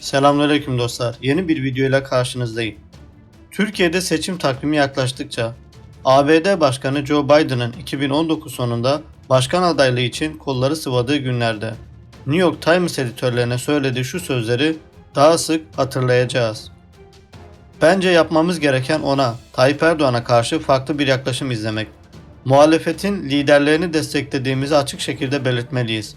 Selamünaleyküm dostlar. Yeni bir videoyla karşınızdayım. Türkiye'de seçim takvimi yaklaştıkça ABD Başkanı Joe Biden'ın 2019 sonunda başkan adaylığı için kolları sıvadığı günlerde New York Times editörlerine söylediği şu sözleri daha sık hatırlayacağız. Bence yapmamız gereken ona, Tayyip Erdoğan'a karşı farklı bir yaklaşım izlemek. Muhalefetin liderlerini desteklediğimizi açık şekilde belirtmeliyiz.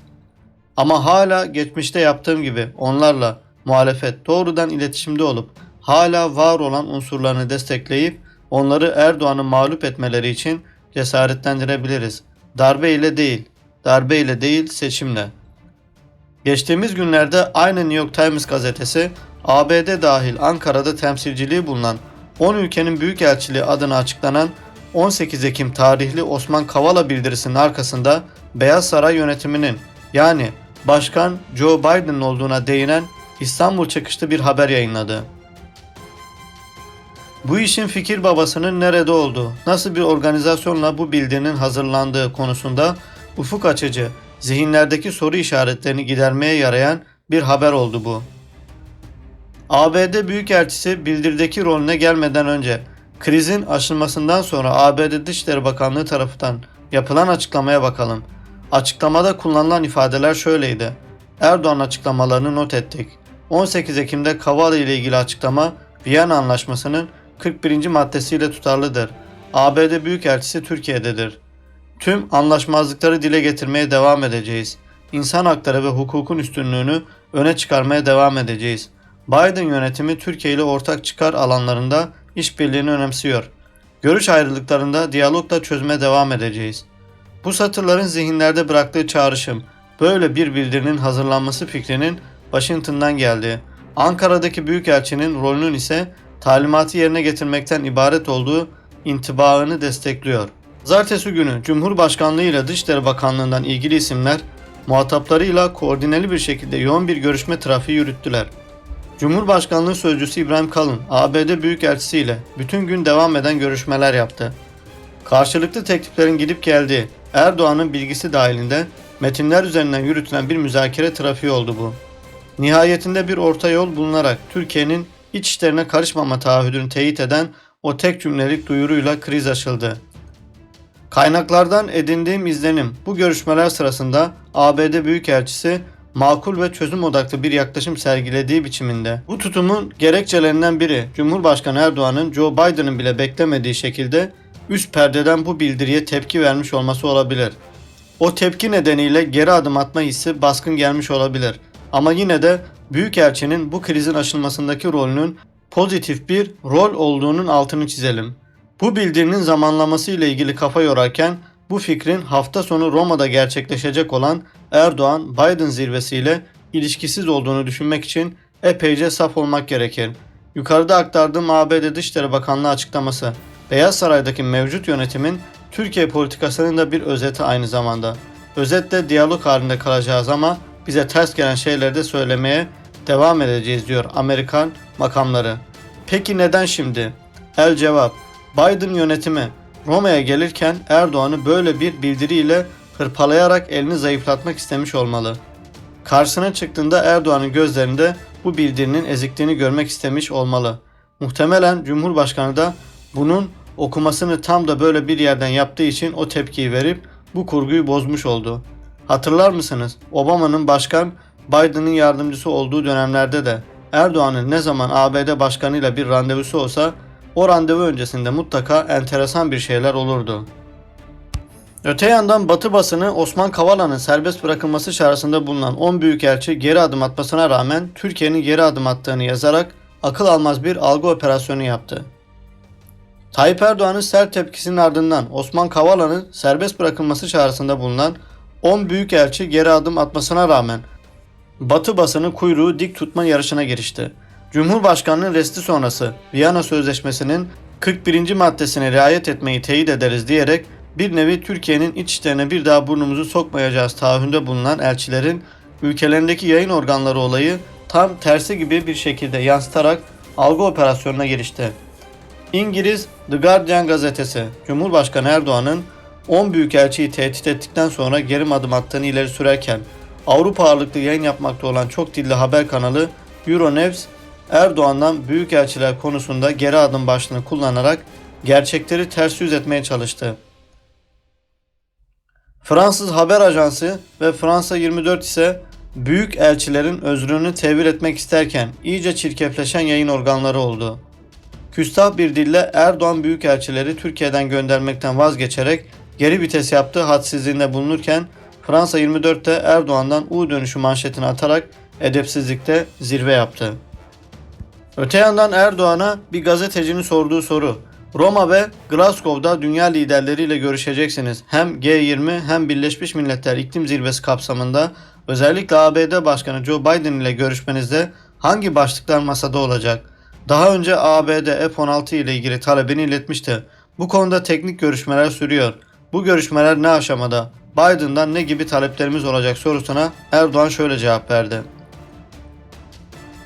Ama hala geçmişte yaptığım gibi onlarla muhalefet doğrudan iletişimde olup hala var olan unsurlarını destekleyip onları Erdoğan'ı mağlup etmeleri için cesaretlendirebiliriz. Darbe ile değil, darbe ile değil seçimle. Geçtiğimiz günlerde aynı New York Times gazetesi ABD dahil Ankara'da temsilciliği bulunan 10 ülkenin büyükelçiliği adına açıklanan 18 Ekim tarihli Osman Kavala bildirisinin arkasında Beyaz Saray yönetiminin yani Başkan Joe Biden'ın olduğuna değinen İstanbul çıkışlı bir haber yayınladı. Bu işin fikir babasının nerede olduğu, nasıl bir organizasyonla bu bildirinin hazırlandığı konusunda ufuk açıcı, zihinlerdeki soru işaretlerini gidermeye yarayan bir haber oldu bu. ABD Büyükelçisi bildirdeki rolüne gelmeden önce krizin aşılmasından sonra ABD Dışişleri Bakanlığı tarafından yapılan açıklamaya bakalım. Açıklamada kullanılan ifadeler şöyleydi. Erdoğan açıklamalarını not ettik. 18 Ekim'de Kavala ile ilgili açıklama Viyana Anlaşması'nın 41. maddesiyle tutarlıdır. ABD Büyükelçisi Türkiye'dedir. Tüm anlaşmazlıkları dile getirmeye devam edeceğiz. İnsan hakları ve hukukun üstünlüğünü öne çıkarmaya devam edeceğiz. Biden yönetimi Türkiye ile ortak çıkar alanlarında işbirliğini önemsiyor. Görüş ayrılıklarında diyalogla çözüme devam edeceğiz. Bu satırların zihinlerde bıraktığı çağrışım, böyle bir bildirinin hazırlanması fikrinin Washington'dan geldi. Ankara'daki büyükelçinin rolünün ise talimatı yerine getirmekten ibaret olduğu intibaını destekliyor. Pazartesi günü Cumhurbaşkanlığı ile Dışişleri Bakanlığı'ndan ilgili isimler muhataplarıyla koordineli bir şekilde yoğun bir görüşme trafiği yürüttüler. Cumhurbaşkanlığı Sözcüsü İbrahim Kalın, ABD Büyükelçisi ile bütün gün devam eden görüşmeler yaptı. Karşılıklı tekliflerin gidip geldiği Erdoğan'ın bilgisi dahilinde metinler üzerinden yürütülen bir müzakere trafiği oldu bu. Nihayetinde bir orta yol bulunarak Türkiye'nin iç işlerine karışmama taahhüdünü teyit eden o tek cümlelik duyuruyla kriz aşıldı. Kaynaklardan edindiğim izlenim bu görüşmeler sırasında ABD Büyükelçisi makul ve çözüm odaklı bir yaklaşım sergilediği biçiminde. Bu tutumun gerekçelerinden biri Cumhurbaşkanı Erdoğan'ın Joe Biden'ın bile beklemediği şekilde üst perdeden bu bildiriye tepki vermiş olması olabilir. O tepki nedeniyle geri adım atma hissi baskın gelmiş olabilir. Ama yine de Büyükelçinin bu krizin aşılmasındaki rolünün pozitif bir rol olduğunun altını çizelim. Bu bildirinin zamanlaması ile ilgili kafa yorarken bu fikrin hafta sonu Roma'da gerçekleşecek olan Erdoğan-Biden zirvesiyle ilişkisiz olduğunu düşünmek için epeyce saf olmak gerekir. Yukarıda aktardığım ABD Dışişleri Bakanlığı açıklaması, Beyaz Saray'daki mevcut yönetimin Türkiye politikasının da bir özeti aynı zamanda. Özetle diyalog halinde kalacağız ama bize ters gelen şeyleri de söylemeye devam edeceğiz diyor Amerikan makamları. Peki neden şimdi? El cevap. Biden yönetimi Roma'ya gelirken Erdoğan'ı böyle bir bildiriyle hırpalayarak elini zayıflatmak istemiş olmalı. Karşısına çıktığında Erdoğan'ın gözlerinde bu bildirinin ezikliğini görmek istemiş olmalı. Muhtemelen Cumhurbaşkanı da bunun okumasını tam da böyle bir yerden yaptığı için o tepkiyi verip bu kurguyu bozmuş oldu. Hatırlar mısınız? Obama'nın başkan Biden'ın yardımcısı olduğu dönemlerde de Erdoğan'ın ne zaman ABD başkanıyla bir randevusu olsa o randevu öncesinde mutlaka enteresan bir şeyler olurdu. Öte yandan Batı basını Osman Kavala'nın serbest bırakılması çağrısında bulunan 10 büyükelçi geri adım atmasına rağmen Türkiye'nin geri adım attığını yazarak akıl almaz bir algı operasyonu yaptı. Tayyip Erdoğan'ın sert tepkisinin ardından Osman Kavala'nın serbest bırakılması çağrısında bulunan 10 büyükelçi geri adım atmasına rağmen Batı basını kuyruğu dik tutma yarışına girişti. Cumhurbaşkanının resti sonrası Viyana Sözleşmesi'nin 41. maddesine riayet etmeyi teyit ederiz diyerek bir nevi Türkiye'nin iç işlerine bir daha burnumuzu sokmayacağız taahhünde bulunan elçilerin ülkelerindeki yayın organları olayı tam tersi gibi bir şekilde yansıtarak algı operasyonuna girişti. İngiliz The Guardian gazetesi Cumhurbaşkanı Erdoğan'ın 10 büyükelçiyi tehdit ettikten sonra geri adım attığını ileri sürerken Avrupa ağırlıklı yayın yapmakta olan çok dilli haber kanalı Euronews Erdoğan'dan büyükelçiler konusunda geri adım başlığını kullanarak gerçekleri ters yüz etmeye çalıştı. Fransız haber ajansı ve Fransa 24 ise büyük elçilerin özrünü tevil etmek isterken iyice çirkefleşen yayın organları oldu. Küstah bir dille Erdoğan büyükelçileri Türkiye'den göndermekten vazgeçerek geri vites yaptığı hadsizliğinde bulunurken Fransa 24'te Erdoğan'dan U dönüşü manşetini atarak edepsizlikte zirve yaptı. Öte yandan Erdoğan'a bir gazetecinin sorduğu soru. Roma ve Glasgow'da dünya liderleriyle görüşeceksiniz. Hem G20 hem Birleşmiş Milletler İklim Zirvesi kapsamında özellikle ABD Başkanı Joe Biden ile görüşmenizde hangi başlıklar masada olacak? Daha önce ABD F-16 ile ilgili talebini iletmişti. Bu konuda teknik görüşmeler sürüyor. Bu görüşmeler ne aşamada? Biden'dan ne gibi taleplerimiz olacak sorusuna Erdoğan şöyle cevap verdi.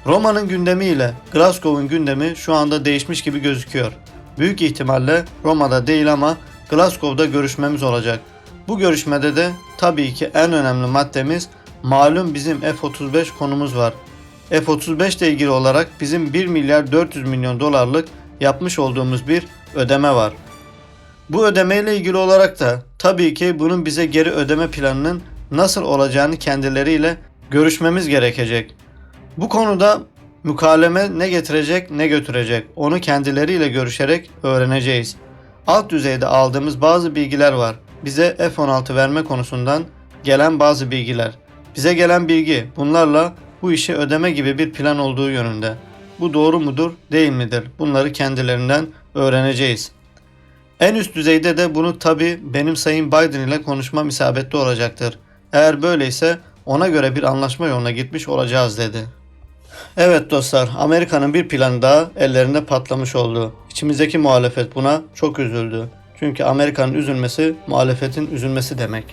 Roma'nın gündemi ile Glasgow'un gündemi şu anda değişmiş gibi gözüküyor. Büyük ihtimalle Roma'da değil ama Glasgow'da görüşmemiz olacak. Bu görüşmede de tabii ki en önemli maddemiz malum bizim F-35 konumuz var. F-35 ile ilgili olarak bizim 1 milyar 400 milyon dolarlık yapmış olduğumuz bir ödeme var. Bu ödemeyle ilgili olarak da tabii ki bunun bize geri ödeme planının nasıl olacağını kendileriyle görüşmemiz gerekecek. Bu konuda mukaleme ne getirecek ne götürecek onu kendileriyle görüşerek öğreneceğiz. Alt düzeyde aldığımız bazı bilgiler var. Bize F-16 verme konusundan gelen bazı bilgiler. Bize gelen bilgi bunlarla bu işi ödeme gibi bir plan olduğu yönünde. Bu doğru mudur değil midir? Bunları kendilerinden öğreneceğiz. En üst düzeyde de bunu tabi benim Sayın Biden ile konuşmam isabetli olacaktır. Eğer böyleyse ona göre bir anlaşma yoluna gitmiş olacağız dedi. Evet dostlar, Amerika'nın bir planı daha ellerinde patlamış oldu. İçimizdeki muhalefet buna çok üzüldü. Çünkü Amerika'nın üzülmesi muhalefetin üzülmesi demek.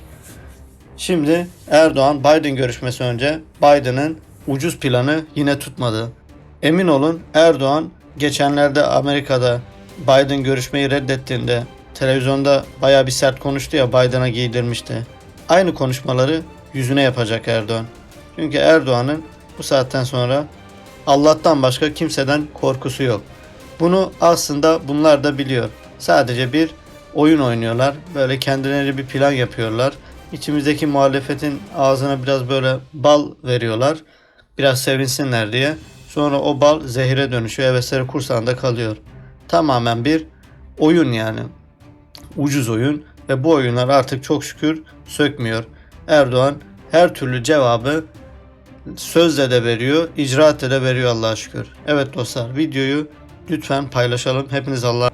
Şimdi Erdoğan Biden görüşmesi önce Biden'ın ucuz planı yine tutmadı. Emin olun Erdoğan geçenlerde Amerika'da Biden görüşmeyi reddettiğinde televizyonda baya bir sert konuştu ya Biden'a giydirmişti. Aynı konuşmaları yüzüne yapacak Erdoğan. Çünkü Erdoğan'ın bu saatten sonra Allah'tan başka kimseden korkusu yok. Bunu aslında bunlar da biliyor. Sadece bir oyun oynuyorlar. Böyle kendileri bir plan yapıyorlar. İçimizdeki muhalefetin ağzına biraz böyle bal veriyorlar. Biraz sevinsinler diye. Sonra o bal zehire dönüşüyor. Hevesleri kursağında kalıyor. Tamamen bir oyun yani. Ucuz oyun ve bu oyunlar artık çok şükür sökmüyor. Erdoğan her türlü cevabı sözle de veriyor, icraatle de veriyor Allah'a şükür. Evet dostlar videoyu lütfen paylaşalım. Hepiniz Allah'a